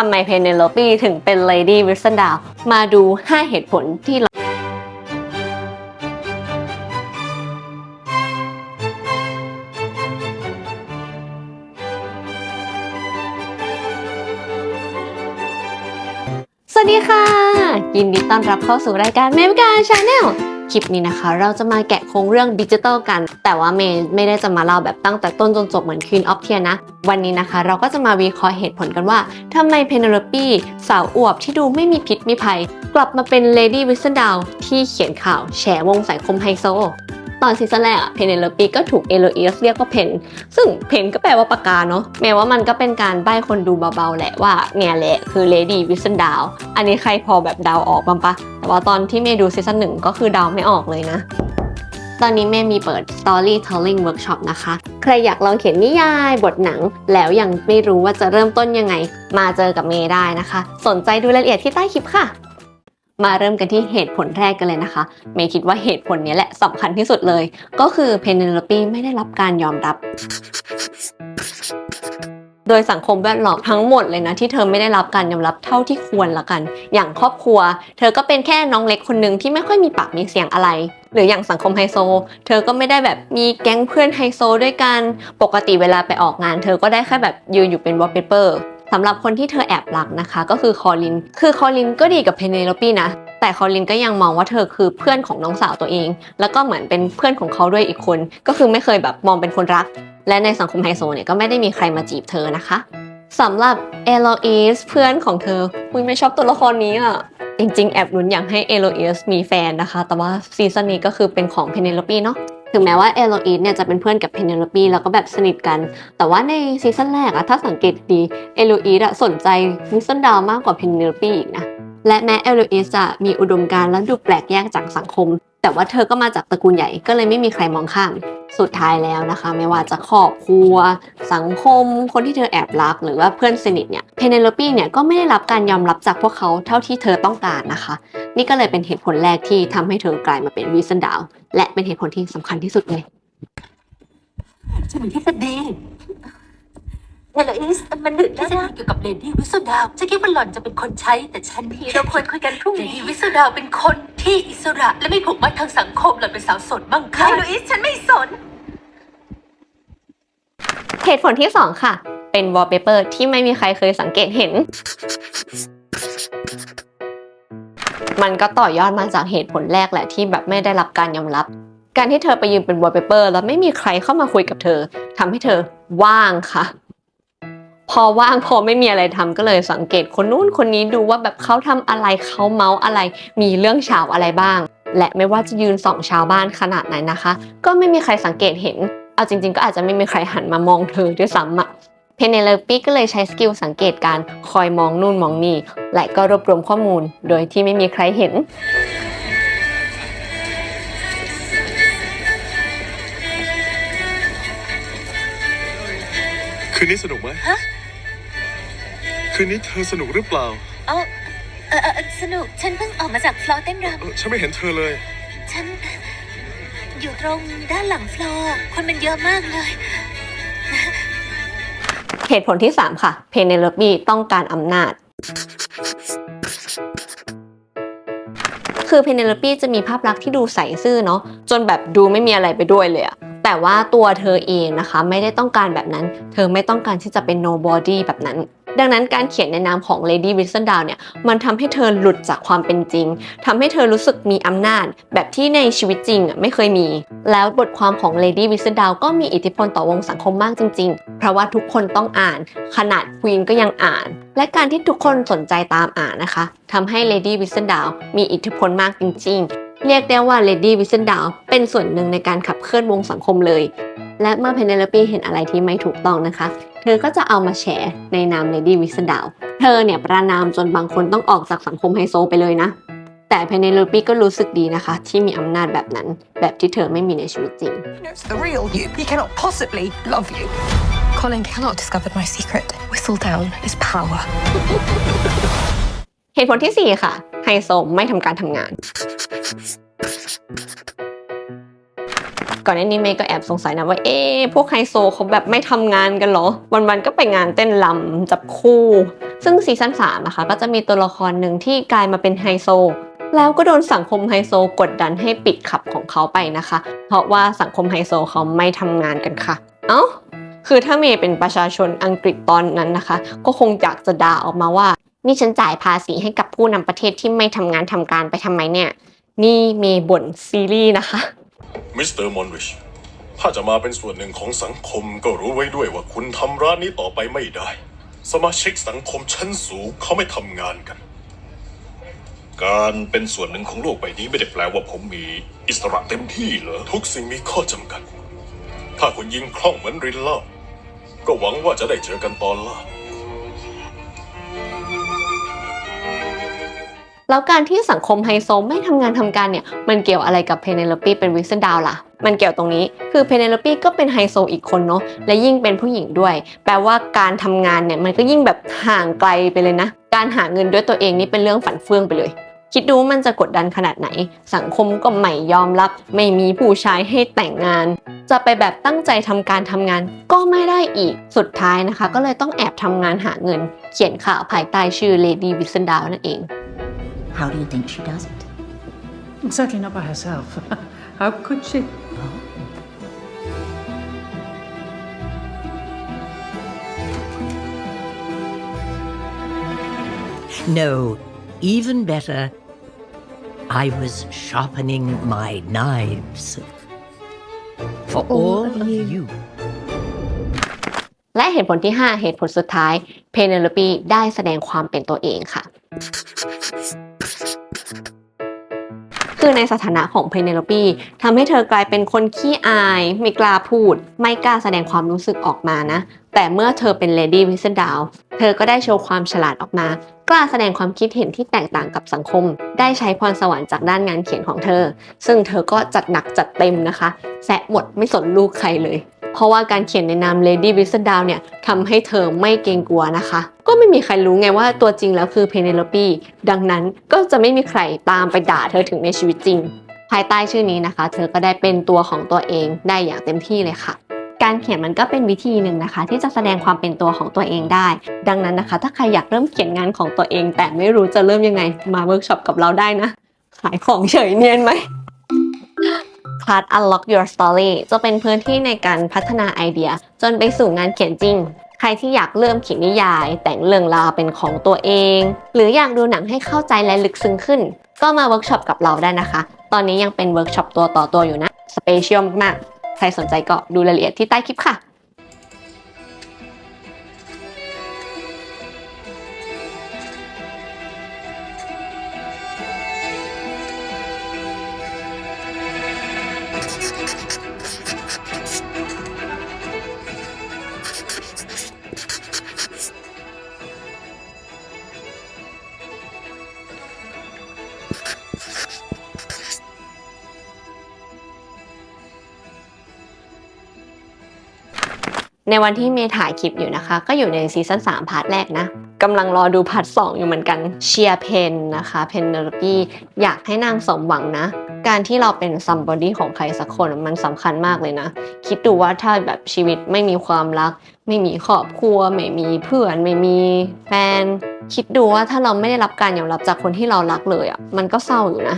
ทำไมเพเนโลปีถึงเป็นเลดี้วิส s นดาว มาดู 5 เหตุผลที่เราสวัสดีค่ะ ยินดีต้อนรับเข้าสู่รายการเมมการชาแนล คลิปนี้นะคะ เราจะมาแกะโครงเรื่องดิจิตอลกัน แต่ว่าเมย์ไม่ได้จะมาเล่าแบบตั้งแต่ต้นจนจบเหมือน Queen of t i a นะ วันนี้นะคะ เราก็จะมาวิเคราะห์เหตุผลกันว่าทำไมเพเนโลปีสาวอวบที่ดูไม่มีพิษมีภัย กลับมาเป็นเลดี้วิส s นดาวที่เขียนข่าวแฉวงสายคมไฮโซ ตอนซีซั่นแรกอะเพนเนลปีก็ถูกเอโลอีสเรียกว่าเพนซึ่งเพนก็แปลว่าปากกาเนาะแม้ว่ามันก็เป็นการใบ้คนดูเบาๆแหละว่าเนี่แหละคือ Lady w i s t o n ดาวอันนี้ใครพอแบบดาวออกบ้างปะแต่ว่าตอนที่เมย์ดูซีซั่นหนึ่งก็คือดาวไม่ออกเลยนะตอนนี้เมย์มีเปิด Storytelling Workshop นะคะ ใครอยากลองเขียนนิยายบทหนัง แล้วยังไม่รู้ว่าจะเริ่มต้นยังไง มาเจอกับเมย์ได้นะคะ สนใจดูรายละเอียดที่ใต้คลิปค่ะ มาเริ่มกันที่เหตุผลแรกกันเลยนะคะ เมย์คิดว่าเหตุผลนี้แหละสำคัญที่สุดเลย ก็คือเพนเนลปีไม่ได้รับการยอมรับ โดยสังคมแวดล้อมทั้งหมดเลยนะ ที่เธอไม่ได้รับการยอมรับเท่าที่ควรละกัน อย่างครอบครัว เธอก็เป็นแค่น้องเล็กคนหนึ่งที่ไม่ค่อยมีปากมีเสียงอะไร หรืออย่างสังคมไฮโซ เธอก็ไม่ได้แบบมีแก๊งเพื่อนไฮโซด้วยกัน ปกติเวลาไปออกงาน เธอก็ได้แค่แบบยืนอยู่เป็นวอลเปเปอร์ สำหรับคนที่เธอแอบรักนะคะ ก็คือคอลิน คือคอลินก็ดีกับเพเนโลปีนะ แต่คอลินก็ยังมองว่าเธอคือเพื่อนของน้องสาวตัวเอง แล้วก็เหมือนเป็นเพื่อนของเขาด้วยอีกคน ก็คือไม่เคยแบบมองเป็นคนรัก และในสังคมไฮโซเนี่ยก็ไม่ได้มีใครมาจีบเธอนะคะสำหรับเอโลอีสเพื่อนของเธอคุยไม่ชอบตัวละครนี้อะจริงๆ แอบลุ้นอยากให้เอโลอีสมีแฟนนะคะ แต่ว่าซีซั่นนี้ก็คือเป็นของเพเนโลปีเนาะ ถึงแม้ว่าเอโลอีสเนี่ยจะเป็นเพื่อนกับเพเนโลปีแล้วก็แบบสนิทกัน แต่ว่าในซีซั่นแรกอะถ้าสังเกตดีเอโลอีสอะสนใจวิสซันดาวมากกว่าเพเนโลปีอีกนะและแม้เอโลอีสจะมีอุดมการณ์และดูแปลกแยกจากสังคม แต่ว่าเธอก็มาจากตระกูลใหญ่ก็เลยไม่มีใครมองข้าม สุดท้ายแล้วนะคะ ไม่ว่าจะครอบครัว สังคม คนที่เธอแอบรัก หรือว่าเพื่อนสนิทเนี่ยเพเนโลปีเนี่ยก็ไม่ได้รับการยอมรับจากพวกเขาเท่าที่เธอต้องการนะคะ นี่ก็เลยเป็นเหตุผลแรกที่ทำให้เธอกลายมาเป็นวิสซันดาวและเป็นเหตุผลที่สำคัญที่สุดเลยฉันมีทฤษฎี เฮโลอีสมันหนึ่งทฤษฎีเกี่ยวกับเลดี้วิสโซดาวฉันคิดว่าหล่อนจะเป็นคนใช้แต่ฉันนี่เราควรคุยกันพรุ่งนี้เลดี้วิสโซดาวเป็นคนที่อิสระและไม่ผูกมัดทางสังคมหล่อนเป็นสาวโสดมั่งคั่งเฮโลอีสฉันไม่สน เหตุผลที่2ค่ะ เป็นวอลเปเปอร์ที่ไม่มีใครเคยสังเกตเห็น มันก็ต่อยอดมาจากเหตุผลแรกแหละที่แบบไม่ได้รับการยอมรับการที่เธอไปยืนเป็นวอลเปเปอร์แล้วไม่มีใครเข้ามาคุยกับเธอทำให้เธอว่างค่ะ พอว่างพอไม่มีอะไรทำก็เลยสังเกตคนนู้นคนนี้ดูว่าแบบเขาทำอะไรเขาเมาส์อะไร มีเรื่องเฉาวอะไรบ้าง และไม่ว่าจะยืนส่องชาวบ้านขนาดไหนนะคะ ก็ไม่มีใครสังเกตเห็น เอาจริง ๆ ก็อาจจะไม่มีใครหันมามองเธอด้วยซ้ำอะเพเนเลปีก็เลยใช้สกิลสังเกตการคอยมองนู่นมองนี่และก็รวบรวมข้อมูลโดยที่ไม่มีใครเห็นคืนนี้สนุกไหมฮะ คืนนี้เธอสนุกหรือเปล่าเออเออเออสนุก ฉันเพิ่งออกมาจากฟลอร์เต้นรเออฉันไม่เห็นเธอเลยำฉัน อยู่ตรงด้านหลังฟลอร์คนมันเยอะมากเลย เหตุผลที่ 3 ค่ะ เพเนเลปีต้องการอำนาจ คือเพเนเลปีจะมีภาพลักษณ์ที่ดูใสซื่อเนาะจนแบบดูไม่มีอะไรไปด้วยเลยอะแต่ว่าตัวเธอเองนะคะ ไม่ได้ต้องการแบบนั้น เธอไม่ต้องการที่จะเป็น nobody แบบนั้น ดังนั้นการเขียนในนามของ Lady w i l s o n d o w n เนี่ยมันทำให้เธอหลุดจากความเป็นจริงทำให้เธอรู้สึกมีอำนาจ แบบที่ในชีวิตจริงอะไม่เคยมี แล้วบทความของ Lady w i l s o n d o w n ก็มีอิทธิพลต่อวงสังคมมากจริง ๆ เพราะว่าทุกคนต้องอ่าน ขนาดควีนก็ยังอ่าน และการที่ทุกคนสนใจตามอ่านนะคะทำให้ Lady w i l s o n d o w n มีอิทธิพลมากจริง ๆเรียกได้ว่า Lady w i s d o w n เป็นส่วนหนึ่งในการขับเคลื่อนวงสังคมเลย และเมื่อเพเนลปีเห็นอะไรที่ไม่ถูกต้องนะคะ ธอก็จะเอามาแฉในนาม Lady w i s นดาว เธอเนี่ยประนามจนบางคนต้องออกจากสังคมไฮโซไปเลยนะ แต่เพเนล o ปีก็รู้สึกดีนะคะ ที่มีอำนาจแบบนั้น แบบที่เธอไม่มีในชีวิตจริง knows the real you. He cannot possibly love you. Colin cannot discover my secret. Whistledown is power. เหตุผลที่ 4 ค่ะ ไฮโซไม่ทำการทำงาน ก่อนหน้านี้เมย์ก็แอบสงสัยนะว่าเอ๊พวกไฮโซเขาแบบไม่ทำงานกันเหรอ วันๆก็ไปงานเต้นลำจับคู่ ซึ่งซีซั่น3นะคะก็จะมีตัวละครหนึ่งที่กลายมาเป็นไฮโซแล้วก็โดนสังคมไฮโซกดดันให้ปิดขับของเขาไปนะคะ เพราะว่าสังคมไฮโซเขาไม่ทำงานกันค่ะ เอ้า คือถ้าเมย์เป็นประชาชนอังกฤษตอนนั้นนะคะ ก็คงอยากจะด่าออกมาว่า นี่ฉันจ่ายภาษีให้กับผู้นำประเทศที่ไม่ทำงานทำการไปทำไมเนี่ย นี่เมย์บ่นซีรีส์นะคะ มิสเตอร์มอนริช ถ้าจะมาเป็นส่วนหนึ่งของสังคมก็รู้ไว้ด้วยว่าคุณทำร้านนี้ต่อไปไม่ได้ สมาชิกสังคมชั้นสูงเขาไม่ทำงานกัน การเป็นส่วนหนึ่งของโลกใบนี้ไม่ได้แปลว่าผมมีอิสระเต็มที่เหรอ ทุกสิ่งมีข้อจำกัด ถ้าคุณยิงคล่องเหมือนรินเล่าก็หวังว่าจะได้เจอกันตอนล่า แล้วการที่สังคมไฮโซไม่ทำงานทำการเนี่ยมันเกี่ยวอะไรกับเพเนโลปีเป็นวิสเซนดาวล่ะ มันเกี่ยวตรงนี้คือเพเนโลปีก็เป็นไฮโซอีกคนเนาะและยิ่งเป็นผู้หญิงด้วย แปลว่าการทำงานเนี่ยมันก็ยิ่งแบบห่างไกลไปเลยนะ การหาเงินด้วยตัวเองนี่เป็นเรื่องฝันเฟื่องไปเลยคิดดูมันจะกดดันขนาดไหน สังคมก็ไม่ยอมรับ ไม่มีผู้ชายให้แต่งงาน จะไปแบบตั้งใจทำการทำงานก็ไม่ได้อีก สุดท้ายนะคะ ก็เลยต้องแอบทำงานหาเงิน เขียนข่าวภายใต้ชื่อ Lady w i s s e n d a l นั่นเอง How do you think she does it Certainly not by herself. How could she? No, even better. I was sharpening my knives. For all of you. และเหตุผลที่ 5 เหตุผลสุดท้าย เพเนโลปีได้แสดงความเป็นตัวเองค่ะ คือในสถานะของเพเนโลปีทำให้เธอกลายเป็นคนขี้อาย ไม่กล้าพูด ไม่กล้าแสดงความรู้สึกออกมานะ แต่เมื่อเธอเป็นเลดี้วิสเซนดาวเธอก็ได้โชว์ความฉลาดออกมา กล้าแสดงความคิดเห็นที่แตกต่างกับสังคม ได้ใช้พรสวรรค์จากด้านงานเขียนของเธอ ซึ่งเธอก็จัดหนักจัดเต็มนะคะแซะหมดไม่สนลูกใครเลย เพราะว่าการเขียนในนาม Lady w i s d o w เนี่ยทำให้เธอไม่เกรงกลัวนะคะ ก็ไม่มีใครรู้ไงว่าตัวจริงแล้วคือ Penelope ดังนั้นก็จะไม่มีใครตามไปด่าเธอถึงในชีวิตจริง ภายใต้ชื่อนี้นะคะ เธอก็ได้เป็นตัวของตัวเองได้อย่างเต็มที่เลยค่ะการเขียนมันก็เป็นวิธีหนึ่งนะคะ ที่จะแสดงความเป็นตัวของตัวเองได้ ดังนั้นนะคะ ถ้าใครอยากเริ่มเขียนงานของตัวเอง แต่ไม่รู้จะเริ่มยังไงมาเวิร์กช็อปกับเราได้นะ ขายของเฉยเนียนไหมคลาส Unlock Your Story จะเป็นพื้นที่ในการพัฒนาไอเดีย จนไปสู่งานเขียนจริง ใครที่อยากเริ่มเขียนนิยาย แต่งเรื่องราวเป็นของตัวเอง หรืออยากดูหนังให้เข้าใจและลึกซึ้งขึ้น ก็มาเวิร์กช็อปกับเราได้นะคะ ตอนนี้ยังเป็นเวิร์กช็อปตัวต่อตัวอยู่นะสเปเชียลมากๆใครสนใจก็ดูรายละเอียดที่ใต้คลิปค่ะ ในวันที่เมย์ถ่ายคลิปอยู่นะคะ ก็อยู่ในซีซั่น3พาร์ทแรกนะกำลังรอดูพาร์ท2อยู่เหมือนกันเชียร์เพนนะคะเพนเนอร์ปี้อยากให้นางสมหวังนะ การที่เราเป็นซัมบอดี้ของใครสักคนมันสำคัญมากเลยนะ คิดดูว่าถ้าแบบชีวิตไม่มีความรัก ไม่มีครอบครัว ไม่มีเพื่อน ไม่มีแฟน คิดดูว่าถ้าเราไม่ได้รับการยอมรับจากคนที่เรารักเลยอะ่ะมันก็เศร้าอยู่นะ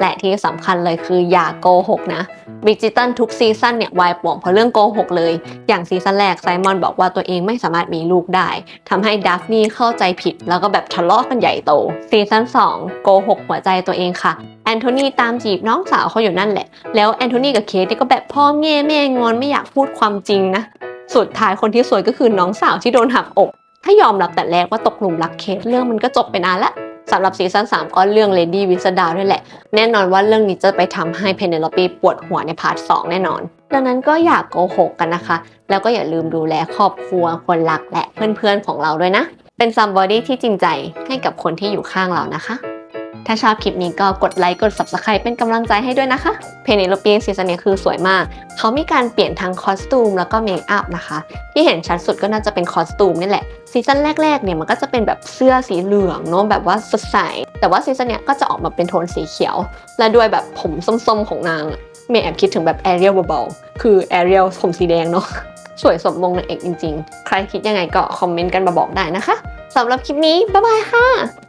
และที่สำคัญเลยคืออย่าโกหกนะบิจิตันทุกซีซั่นเนี่ยวายป่วงเพราะเรื่องโกหกเลย อย่างซีซั่นแรกไซมอนบอกว่าตัวเองไม่สามารถมีลูกได้ทำให้ดัฟนี่เข้าใจผิด แล้วก็แบบทะเลาะกันใหญ่โต ซีซั่น2โกหกหัวใจตัวเองค่ะแอนโทนีตามจีบน้องสาวเขาอยู่นั่นแหละ แล้วแอนโทนีกับเคทนี่ก็แบบพ่อแง่แม่งอนไม่อยากพูดความจริงนะ สุดท้ายคนที่สวยก็คือน้องสาวที่โดนหักอก ถ้ายอมรับแต่แรกว่าตกหลุมรักเคทเรื่องมันก็จบไปนานละ สำหรับซีซั่น3 ก็เรื่อง Lady w i s d o w ด้วยแหละ แน่นอนว่าเรื่องนี้จะไปทำให้เพนเนโลปีปวดหัวในพาร์ท2แน่นอน ดังนั้นก็อย่ากโกหกกันนะคะ แล้วก็อย่าลืมดูแลครอบครัวคนรักและเพื่อนๆของเราด้วยนะ เป็นซัมบอดี้ที่จริงใจให้กับคนที่อยู่ข้างเรานะคะ ถ้าชอบคลิปนี้ก็กดไลค์กด subscribe เป็นกำลังใจให้ด้วยนะคะเพเนโลปีซีซั่นนี้คือสวยมาก เขามีการเปลี่ยนทั้งคอสตูมแล้วก็เมคอัพนะคะ ที่เห็นชัดสุดก็น่าจะเป็นคอสตูมนี่แหละซีซั่นแรกๆเนี่ยมันก็จะเป็นแบบเสื้อสีเหลืองเนาะแบบว่าสดใส แต่ว่าซีซั่นเนี้ยก็จะออกมาเป็นโทนสีเขียว และด้วยแบบผมส้มๆของนางเมย์แอบคิดถึงแบบแอเรียลเบาๆคือแอเรียลผมสีแดงเนาะสวยสมมงนางเอกจริงๆ ใครคิดยังไงก็คอมเมนต์กันมาบอกได้นะคะสำหรับคลิปนี้ บ๊ายบายค่ะ